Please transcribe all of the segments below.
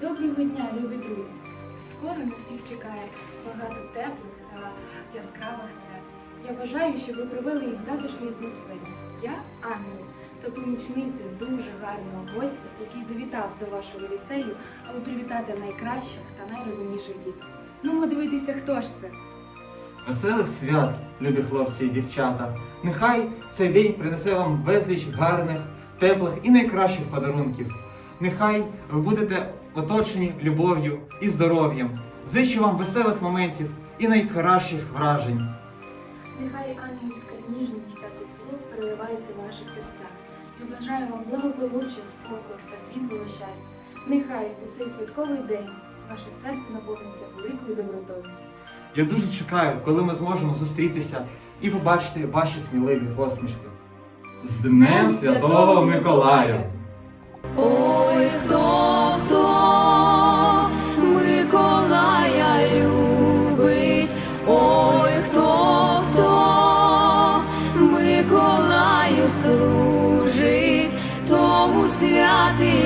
Доброго дня, любі друзі! Скоро на всіх чекає багато теплих та яскравих свят. Я бажаю, щоб ви провели їх в затишній атмосфері. Я ангел та помічниця дуже гарного гостя, який завітав до вашого ліцею, аби привітати найкращих та найрозумніших дітей. Ну, ми дивитися, хто ж це? Веселих свят, любі хлопці і дівчата. Нехай цей день принесе вам безліч гарних, теплих і найкращих подарунків. Нехай ви будете оточені любов'ю і здоров'ям. Зичу вам веселих моментів і найкращих вражень. Нехай ангельська ніжність та тепло переливається в ваших серцях. Я бажаю вам благополуччя, спокою та світлого щастя. Нехай у цей святковий день ваше серце наповниться великою добротою. Я дуже чекаю, коли ми зможемо зустрітися і побачити ваші сміливі посмішки. З Днем Святого Миколая! Ой, хто, хто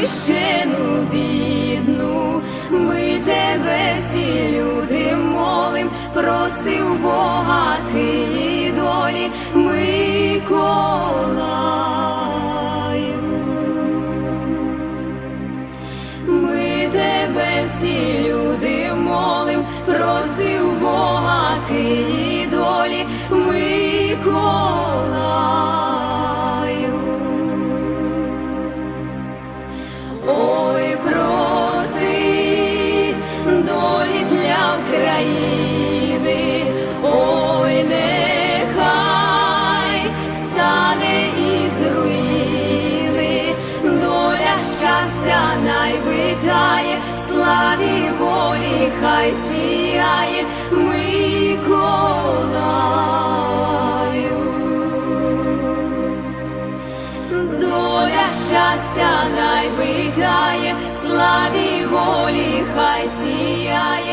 На знищену бідну, ми тебе всі люди молим, просив Бога тієї долі Миколаю. Ми тебе всі люди молим, просив щастя найвитає, славі волі хай сіяє Миколаю. доля щастя найвитає, славі волі хай сіяє.